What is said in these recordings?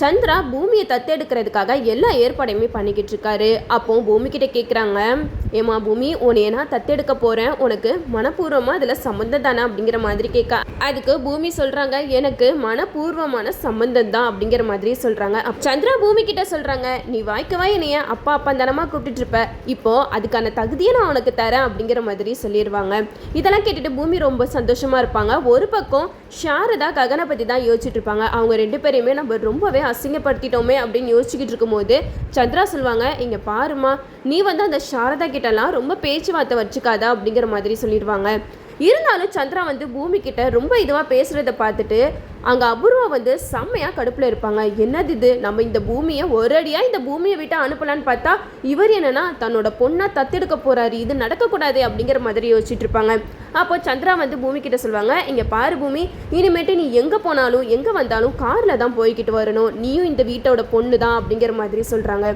சந்திரா பூமியை தத்தெடுக்கிறதுக்காக எல்லா ஏற்பாடையுமே பண்ணிக்கிட்டு இருக்காரு. அப்போ பூமி கிட்ட கேட்குறாங்க ஏமா பூமி உன்னைய நான் தத்தெடுக்க போகிறேன் உனக்கு மனப்பூர்வமாக அதில் சம்மந்தம் தானே? அப்படிங்கிற மாதிரி கேட்க அதுக்கு பூமி சொல்கிறாங்க எனக்கு மனப்பூர்வமான சம்மந்தம் தான். அப்படிங்கிற மாதிரி சொல்கிறாங்க சந்திரா பூமி கிட்ட சொல்கிறாங்க நீ வாய்க்கவா என்னைய அப்பா அப்பா தனமா கூப்பிட்டுட்டு இருப்ப. இப்போ அதுக்கான தகுதியை நான் உனக்கு தரேன். அப்படிங்கிற மாதிரி சொல்லிடுவாங்க இதெல்லாம் கேட்டுட்டு பூமி ரொம்ப சந்தோஷமா இருப்பாங்க. ஒரு பக்கம் சாரதா ககனை பற்றி தான் யோசிச்சுட்டு இருப்பாங்க. அவங்க ரெண்டு பேரையுமே நம்ம ரொம்பவே அசிங்கப்படுத்திட்டோமே அப்படின்னு யோசிச்சுக்கிட்டு இருக்கும்போது சந்திரா சொல்லுவாங்க இங்கே பாருமா நீ வந்து அந்த சாரதா கிட்டலாம் ரொம்ப பேச்சுவார்த்தை வச்சுக்காதா? அப்படிங்கிற மாதிரி சொல்லிடுவாங்க. இருந்தாலும் சந்திரா வந்து பூமி கிட்ட ரொம்ப இதுவாக பேசுகிறத பார்த்துட்டு அங்கே அபூர்வா வந்து செம்மையாக கடுப்பில் இருப்பாங்க. என்னது இது? நம்ம இந்த பூமியை ஒரு அடியாக இந்த பூமியை விட்டு அனுப்பலான்னு பார்த்தா இவர் என்னென்னா தன்னோட பொண்ணை தத்தெடுக்க போகிறாரு இது நடக்கக்கூடாது அப்படிங்கிற மாதிரி யோசிச்சுட்டு இருப்பாங்க. அப்போ சந்திரா வந்து பூமி கிட்ட சொல்லுவாங்க இங்கே பாரு பூமி இனிமேட்டு நீ எங்கே போனாலும் எங்கே வந்தாலும் காரில் தான் போய்கிட்டு வரணும். நீயும் இந்த வீட்டோட பொண்ணு தான் அப்படிங்கிற மாதிரி சொல்கிறாங்க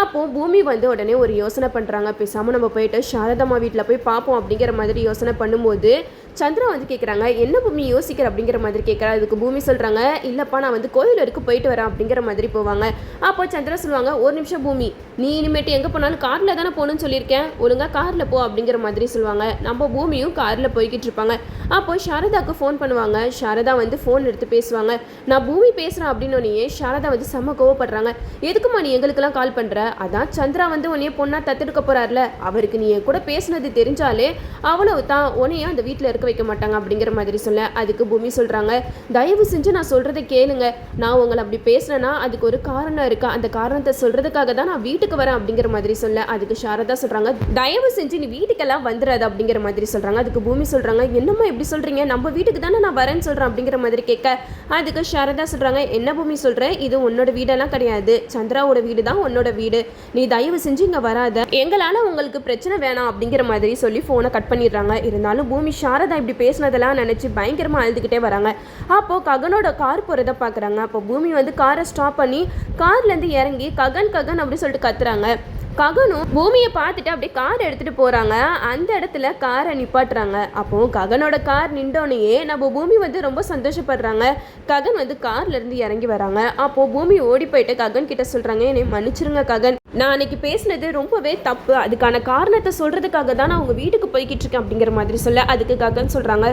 அப்போது பூமி வந்து உடனே ஒரு யோசனை பண்ணுறாங்க பேசாமல் நம்ம போயிட்டு சாரதம்மா வீட்டில் போய் பார்ப்போம் அப்படிங்கிற மாதிரி யோசனை பண்ணும்போது சந்திரா வந்து கேட்குறாங்க என்ன பூமி யோசிக்கிற? அப்படிங்கிற மாதிரி கேட்குறா அதுக்கு பூமி பூமி சொல்கிறாங்க இல்லைப்பா நான் வந்து கோயில் வரைக்கும் போயிட்டு வரேன் அப்படிங்கிற மாதிரி போவாங்க. அப்போ சந்திரா சொல்லுவாங்க ஒரு நிமிஷம் பூமி நீ இனிமேட்டு எங்கே போனாலும் காரில் தானே போகணும்னு சொல்லியிருக்கேன். ஒழுங்காக காரில் போ அப்படிங்கிற மாதிரி சொல்லுவாங்க. நம்ம பூமியும் காரில் போய்கிட்டு இருப்பாங்க. அப்போ சாரதாவுக்கு ஃபோன் பண்ணுவாங்க. சாரதா வந்து ஃபோன் எடுத்து பேசுவாங்க. நான் பூமி பேசுகிறேன் அப்படின்னோடனே சாரதா வந்து செம்ம கோவப்படுறாங்க. எதுக்குமா நீ எங்களுக்கெல்லாம் கால் பண்ணுற அதான் சந்திரா வந்து உன்னையே பொண்ணாக தத்தெடுக்க போகிறார்ல அவருக்கு நீ என் கூட பேசுனது தெரிஞ்சாலே அவ்வளவு தான் உன்னையும் அந்த வீட்டில் இருக்க வைக்க மாட்டாங்க அப்படிங்கிற மாதிரி சொல்ல அதுக்கு பூமி சொல்கிறாங்க தயவு தயவு செஞ்சு நான் சொல்கிறத கேளுங்க. நான் உங்களை அப்படி பேசுனேன்னா அதுக்கு ஒரு காரணம் இருக்கா? அந்த காரணத்தை சொல்கிறதுக்காக தான் நான் வீட்டுக்கு வரேன் அப்படிங்கிற மாதிரி சொல்ல அதுக்கு சாரதா சொல்கிறாங்க தயவு செஞ்சு நீ வீட்டுக்கெல்லாம் வந்துடாது அப்படிங்கிற மாதிரி சொல்கிறாங்க அதுக்கு பூமி சொல்கிறாங்க என்னம்மா எப்படி சொல்கிறீங்க நம்ம வீட்டுக்கு தானே நான் வரேன்னு சொல்கிறேன் அப்படிங்கிற மாதிரி கேட்க அதுக்கு சாரதா சொல்கிறாங்க என்ன பூமி சொல்கிறேன் இது உன்னோட வீடெல்லாம் கிடையாது. சந்திராவோட வீடு தான் உன்னோட வீடு. நீ தயவு செஞ்சு இங்கே வராத. எங்களால் உங்களுக்கு பிரச்சனை வேணாம் அப்படிங்கிற மாதிரி சொல்லி ஃபோனை கட் பண்ணிடுறாங்க. இருந்தாலும் பூமி சாரதா இப்படி பேசினதெல்லாம் நினச்சி பயங்கரமாக அழுதுகிட்டே வராங்க. அப்போது ககனோட கார் போகிறத பார்க்குறாங்க. அப்போ பூமி வந்து காரை ஸ்டாப் பண்ணி கார்லேருந்து இறங்கி ககன் ககன் அப்படின்னு சொல்லிட்டு கத்துறாங்க. ககனும் பூமியை பார்த்துட்டு அப்படியே கார் எடுத்துகிட்டு போகிறாங்க அந்த இடத்துல காரை நிப்பாட்டுறாங்க. அப்போது ககனோட கார் நின்றோனையே நம்ம பூமி வந்து ரொம்ப சந்தோஷப்படுறாங்க. ககன் வந்து கார்லேருந்து இறங்கி வராங்க. அப்போது பூமி ஓடி போயிட்டு ககன் கிட்ட சொல்கிறாங்க என்னை மன்னிச்சிருங்க ககன். நான் அன்னைக்கு பேசினது ரொம்பவே தப்பு. அதுக்கான காரணத்தை சொல்கிறதுக்காக தான் நான் உங்கள் வீட்டுக்கு போய்கிட்டு இருக்கேன் அப்படிங்கிற மாதிரி சொல்ல அதுக்குக்காகன்னு சொல்கிறாங்க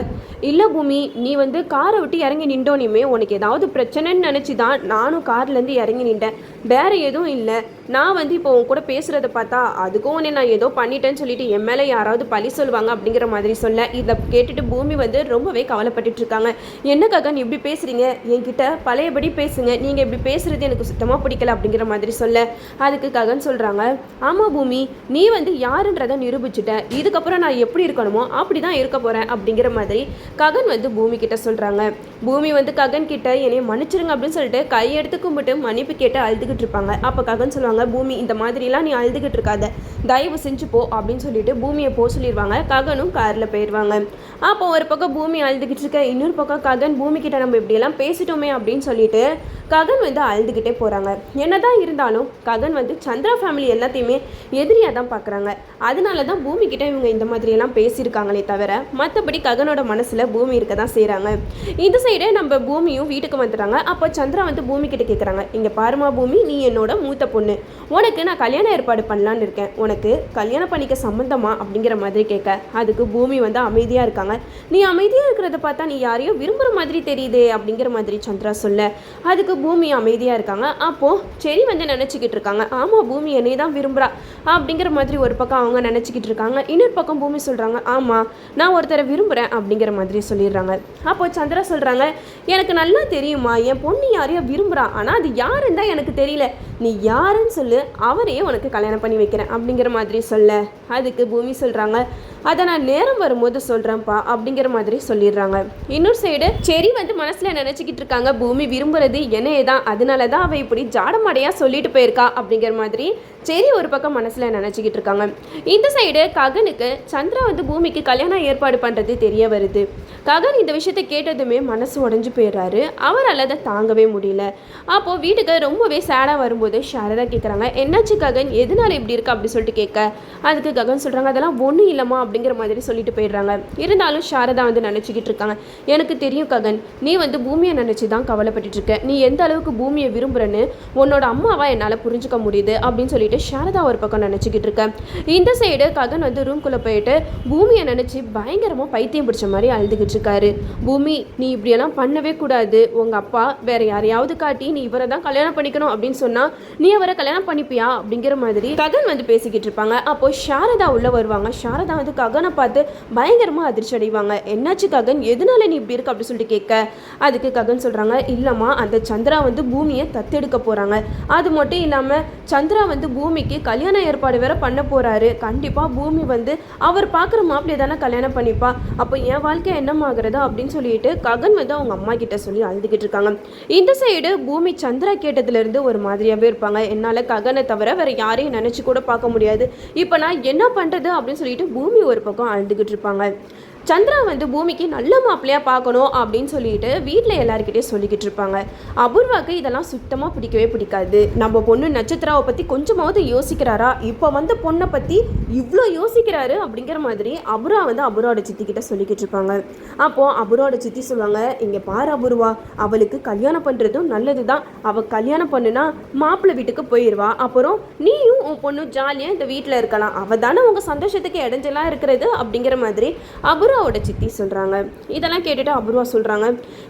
இல்லை பூமி நீ வந்து காரை விட்டு இறங்கி நின்றோனையுமே உனக்கு ஏதாவது பிரச்சனைன்னு நினச்சி தான் நானும் கார்லேருந்து இறங்கி நின்றேன். வேறு எதுவும் இல்லை. நான் வந்து இப்போ உன் கூட பேசுகிறத பார்த்தா அதுக்கும் உன்னை நான் ஏதோ பண்ணிட்டேன்னு சொல்லிட்டு என் மேலே யாராவது பழி சொல்லுவாங்க அப்படிங்கிற மாதிரி சொல்ல இதை கேட்டுட்டு பூமி வந்து ரொம்பவே கவலைப்பட்டுட்டு இருக்காங்க. என்ன ககன் இப்படி பேசுகிறீங்க என்கிட்ட பழையபடி பேசுங்க. நீங்கள் இப்படி பேசுகிறது எனக்கு சுத்தமாக பிடிக்கல அப்படிங்கிற மாதிரி சொல்ல அதுக்கு ககன் சொல்கிறாங்க ஆமாம் பூமி நீ வந்து யாருன்றதை நிரூபிச்சுட்ட. இதுக்கப்புறம் நான் எப்படி இருக்கணுமோ அப்படி தான் இருக்க போகிறேன் அப்படிங்கிற மாதிரி ககன் வந்து பூமி கிட்ட சொல்கிறாங்க பூமி வந்து ககன் கிட்ட என்னை மன்னிச்சிருங்க அப்படின்னு சொல்லிட்டு கையெடுத்து கும்பிட்டு மன்னிப்பு கேட்டு அழுதுகிட்டு இருப்பாங்க. அப்போ ககன் சொல்லுவாங்க பூமி இந்த மாதிரிலாம் நீ அழுதுகிட்டு இருக்காத. தயவு செஞ்சு போ அப்படின்னு சொல்லிட்டு பூமியை போக சொல்லிடுவாங்க ககனும் காரில் போயிடுவாங்க அப்போ ஒரு பக்கம் பூமி அழுதுகிட்டு இருக்க இன்னொரு பக்கம் ககன் பூமி கிட்ட நம்ம இப்படியெல்லாம் பேசிட்டோமே அப்படின்னு சொல்லிட்டு ககன் வந்து அழுதுகிட்டே போகிறாங்க என்னதான் இருந்தாலும் ககன் வந்து சந்திரா ஃபேமிலி எல்லாத்தையுமே எதிரியாக தான் பார்க்குறாங்க அதனால தான் பூமி கிட்ட இவங்க இந்த மாதிரியெல்லாம் பேசியிருக்காங்களே தவிர மற்றபடி ககனோட மனசில் பூமி இருக்க தான் செய்கிறாங்க இந்த சைடு நம்ம பூமியும் வீட்டுக்கு வந்துடுறாங்க. அப்போ சந்திரா வந்து பூமி கிட்ட கேட்குறாங்க இங்கே பாருமா பூமி நீ என்னோட மூத்த பொண்ணு. உனக்கு நான் கல்யாண ஏற்பாடு பண்ணலான்னு இருக்கேன். உனக்கு கல்யாணம் பண்ணிக்க சம்மந்தமா அப்படிங்கிற மாதிரி கேட்க. அதுக்கு பூமி வந்து அமைதியாக இருக்காங்க. நீ அமைதியாக இருக்கிறத பார்த்தா நீ யாரையோ விரும்புகிற மாதிரி தெரியுதே அப்படிங்கிற மாதிரி சந்திரா சொல்ல. அதுக்கு பூமி அமைதியாக இருக்காங்க. அப்போது செரி வந்து நினச்சிக்கிட்டு இருக்காங்க. ஆமாம் பூமி என்னை தான் விரும்புகிறா அப்படிங்கிற மாதிரி ஒரு பக்கம் அவங்க நினச்சிக்கிட்டு இருக்காங்க. இன்னொரு பக்கம் பூமி சொல்கிறாங்க ஆமாம் நான் ஒருத்தரை விரும்புகிறேன் அப்படிங்கிற மாதிரி சொல்லிடுறாங்க. அப்போ சந்திரா சொல்கிறாங்க எனக்கு நல்லா தெரியுமா என் பொண்ணு யாரையோ விரும்புகிறா ஆனால் அது யாருன்னு தான் எனக்கு தெரியல. நீ யாருன்னு சொல்லு. அவரையே உனக்கு கல்யாணம் பண்ணி வைக்கிறேன் அப்படிங்கிற மாதிரி சொல்ல. அதுக்கு பூமி சொல்கிறாங்க அதை நான் நேரம் வரும்போது சொல்கிறேன்ப்பா அப்படிங்கிற மாதிரி சொல்லிடுறாங்க. இன்னொரு சைடு செரி வந்து மனசில் நினச்சிக்கிட்டு இருக்காங்க பூமி விரும்புறது என்னையே தான் அதனால தான் அவள் இப்படி ஜாடமாடையாக சொல்லிட்டு போயிருக்கா அப்படிங்கிற மாதிரி செரி ஒரு பக்கம் மனசில் நினச்சிக்கிட்டு இருக்காங்க. இந்த சைடு ககனுக்கு சந்திரா வந்து பூமிக்கு கல்யாணம் ஏற்பாடு பண்ணுறது தெரிய வருது. ககன் இந்த விஷயத்தை கேட்டதுமே மனசு உடஞ்சு போயிடுறாரு. அவரால் அதை தாங்கவே முடியல. அப்போது வீட்டுக்கு ரொம்பவே சேடாக வரும்போது சாரதா கேட்குறாங்க என்னாச்சு ககன்? எதனால இப்படி இருக்கு? அப்படி சொல்லிட்டு கேட்க. அதுக்கு ககன் சொல்கிறாங்க அதெல்லாம் ஒன்றும் இல்லைம்மா அப்படிங்கிற மாதிரி சொல்லிட்டு போயிடுறாங்க. இருந்தாலும் சாரதா வந்து நினச்சிக்கிட்டு இருக்காங்க. எனக்கு தெரியும் ககன் நீ வந்து பூமியை நினச்சி தான் கவலைப்பட்டுட்டு இருக்க நீ எந்த அளவுக்கு பூமியை விரும்புகிறேன்னு உன்னோட அம்மாவா என்னால் புரிஞ்சுக்க முடியுது அப்படின்னு சொல்லிட்டு சாரதா ஒரு பக்கம் நினச்சிக்கிட்டு இருக்கேன் இந்த சைடு ககன் வந்து ரூம்குள்ளே போயிட்டு பூமியை நினச்சி பயங்கரமாக பைத்தியம் பிடிச்ச மாதிரி அழுதுகிட்டு இருக்காரு. பூமி நீ இப்படியெல்லாம் பண்ணவே கூடாது. உங்கள் அப்பா வேற யாரையாவது காட்டி நீ இவரை தான் கல்யாணம் பண்ணிக்கணும் அப்படின்னு சொன்னால் நீ அவரை கல்யாணம் பண்ணிப்பியா அப்படிங்கிற மாதிரி ககன் வந்து பேசிக்கிட்டு இருப்பாங்க. அப்போ சாரதா உள்ளே வருவாங்க. சாரதா வந்து ககனை பார்த்து பயங்கரமாக அதிர்ச்சி அடைவாங்க. என்னாச்சு ககன்? எதனால நீ இப்படி இருக்க? அப்படின்னு சொல்லிட்டு கேட்க. அதுக்கு ககன் சொல்கிறாங்க இல்லைம்மா அந்த சந்திரா வந்து பூமியை தத்தெடுக்க போகிறாங்க அது மட்டும் இல்லாமல் சந்திரா வந்து பூமிக்கு கல்யாண ஏற்பாடு வேற பண்ண போகிறாரு கண்டிப்பாக பூமி வந்து அவர் பார்க்குற மாப்பிள்ளைய தானே கல்யாணம் பண்ணிப்பா. அப்போ என் வாழ்க்கை என்னமாகிறதோ? அப்படின்னு சொல்லிட்டு ககன் வந்து அவங்க அம்மா கிட்ட சொல்லி அழுதுகிட்டு இருக்காங்க. இந்த சைடு பூமி சந்திரா கேட்டதுலேருந்து ஒரு மாதிரியாகவே இருப்பாங்க. என்னால் ககனை தவிர வேற யாரையும் நினச்சி கூட பார்க்க முடியாது. இப்போ நான் என்ன பண்ணுறது அப்படின்னு சொல்லிட்டு பூமி ஒரு பக்கம் அழுதுகிட்டு இருப்பாங்க. சந்திரா வந்து பூமிக்கு நல்ல மாப்பிள்ளையாக பார்க்கணும் அப்படின்னு சொல்லிட்டு வீட்டில் எல்லாருக்கிட்டே சொல்லிக்கிட்டு இருப்பாங்க. அபூர்வாக்கு இதெல்லாம் சுத்தமாக பிடிக்கவே பிடிக்காது. நம்ம பொண்ணு நட்சத்திராவை பற்றி கொஞ்சமாவது யோசிக்கிறாரா? இப்போ வந்த பொண்ணை பற்றி இவ்வளோ யோசிக்கிறாரு அப்படிங்கிற மாதிரி அபுரா வந்து அபுரோட சித்திக்கிட்ட சொல்லிக்கிட்டு இருப்பாங்க. அப்போது அபுரோட சித்தி சொல்லுவாங்க இங்கே பாரு அபூர்வா அவளுக்கு கல்யாணம் பண்ணுறதும் நல்லது தான் அவள் கல்யாணம் பண்ணுனா மாப்பிள்ளை வீட்டுக்கு போயிடுவா அப்புறம் நீயும் உன் பொண்ணு ஜாலியாக இந்த வீட்டில் இருக்கலாம். அவள் தானே உங்கள் சந்தோஷத்துக்கு இடைஞ்சலாக இருக்கிறது அப்படிங்கிற மாதிரி அபுரா அபூர்வாவோட சித்தி சொல்கிறாங்க இதெல்லாம் கேட்டுட்டு அபூர்வா சொல்கிறாங்க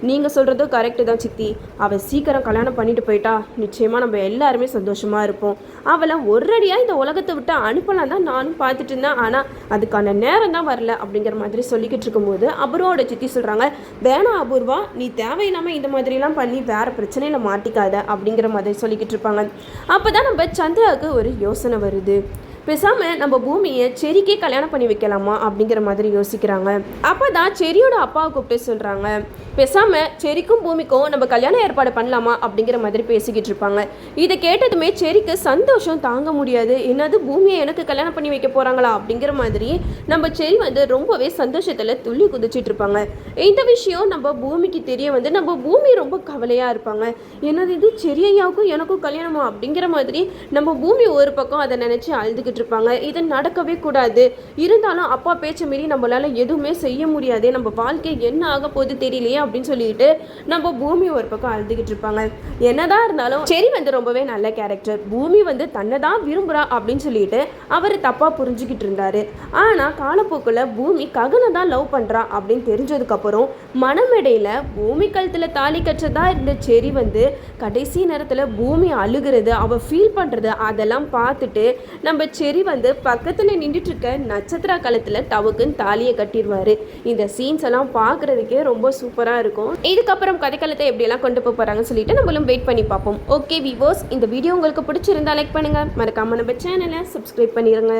நீங்கள் சொல்கிறதும் கரெக்டு தான் சித்தி. அவள் சீக்கிரம் கல்யாணம் பண்ணிட்டு போயிட்டா நிச்சயமாக நம்ம எல்லாருமே சந்தோஷமாக இருப்போம். அவளை ஒரடியாக இந்த உலகத்தை விட்டு அனுப்பலாம் தான் நானும் பார்த்துட்டு இருந்தேன். ஆனால் அதுக்கான நேரம் தான் வரல அப்படிங்கிற மாதிரி சொல்லிக்கிட்டு இருக்கும்போது அபூர்வாவோட சித்தி சொல்கிறாங்க வேணாம் அபூர்வா நீ தேவையில்லாமல் இந்த மாதிரிலாம் பண்ணி வேறு பிரச்சனையில் மாட்டிக்காத அப்படிங்கிற மாதிரி சொல்லிக்கிட்டு இருப்பாங்க. அப்போ தான் நம்ம சந்திராவுக்கு ஒரு யோசனை வருது. பேசாமல் நம்ம பூமியை செரிக்கே கல்யாணம் பண்ணி வைக்கலாமா அப்படிங்கிற மாதிரி யோசிக்கிறாங்க. அப்போ தான் செரியோட அப்பாவை கூப்பிட்டு சொல்கிறாங்க பேசாமல் செரிக்கும் பூமிக்கும் நம்ம கல்யாணம் ஏற்பாடு பண்ணலாமா அப்படிங்கிற மாதிரி பேசிக்கிட்டு இருப்பாங்க. இதை கேட்டதுமே செரிக்கு சந்தோஷம் தாங்க முடியாது. என்னது பூமியை எனக்கு கல்யாணம் பண்ணி வைக்க போகிறாங்களா அப்படிங்கிற மாதிரி நம்ம செரி வந்து ரொம்பவே சந்தோஷத்தில் துள்ளி குதிச்சிட்டு இருப்பாங்க. இந்த விஷயம் நம்ம பூமிக்கு தெரிய வந்து நம்ம பூமி ரொம்ப கவலையாக இருப்பாங்க. என்னது இது செரியையாவுக்கும் எனக்கும் கல்யாணமா அப்படிங்கிற மாதிரி நம்ம பூமி ஒரு பக்கம் அதை நினச்சி அழுதுகிட்டு இருப்பாங்க இது நடக்கவே கூடாது. இருந்தாலும் அப்பா பேச்ச மீறி நம்மளால எதுவுமே செய்ய முடியாதே நம்ம வாழ்க்கை என்ன ஆக போகுது தெரியலையே அப்படின்னு சொல்லிட்டு நம்ம பூமி ஒரு பக்கம் அழுதுகிட்டு இருப்பாங்க என்னதான் இருந்தாலும் செரி வந்து ரொம்பவே நல்ல கேரக்டர் பூமி வந்து தன்னை தான் விரும்புகிறா அப்படின்னு சொல்லிட்டு அவர் தப்பாக புரிஞ்சுக்கிட்டு இருந்தாரு ஆனால் காலப்போக்கில் பூமி ககனை தான் லவ் பண்ணுறா அப்படின்னு தெரிஞ்சதுக்கப்புறம் மனமெடையில் பூமி கழுத்தில் தாலி கற்றதா இருந்த செரி வந்து கடைசி நேரத்தில் பூமி அழுகிறது அவள் ஃபீல் பண்ணுறது அதெல்லாம் பார்த்துட்டு நம்ம செ செரி வந்து பக்கத்தில் நின்றுட்டு இருக்க நட்சத்திரா கழுத்தில் டவுக்குன்னு தாலியை கட்டிடுவார் இந்த சீன்ஸ் எல்லாம் பார்க்குறதுக்கே ரொம்ப சூப்பராக இருக்கும். இதுக்கப்புறம் கதைக்காலத்தை எப்படியெல்லாம் கொண்டு போக போகிறாங்கன்னு சொல்லிட்டு நம்மளும் வெயிட் பண்ணி பார்ப்போம். ஓகே விவோஸ் இந்த வீடியோ உங்களுக்கு பிடிச்சிருந்தா லைக் பண்ணுங்கள் மறக்காமல் நம்ம சேனலை சப்ஸ்கிரைப் பண்ணிடுங்க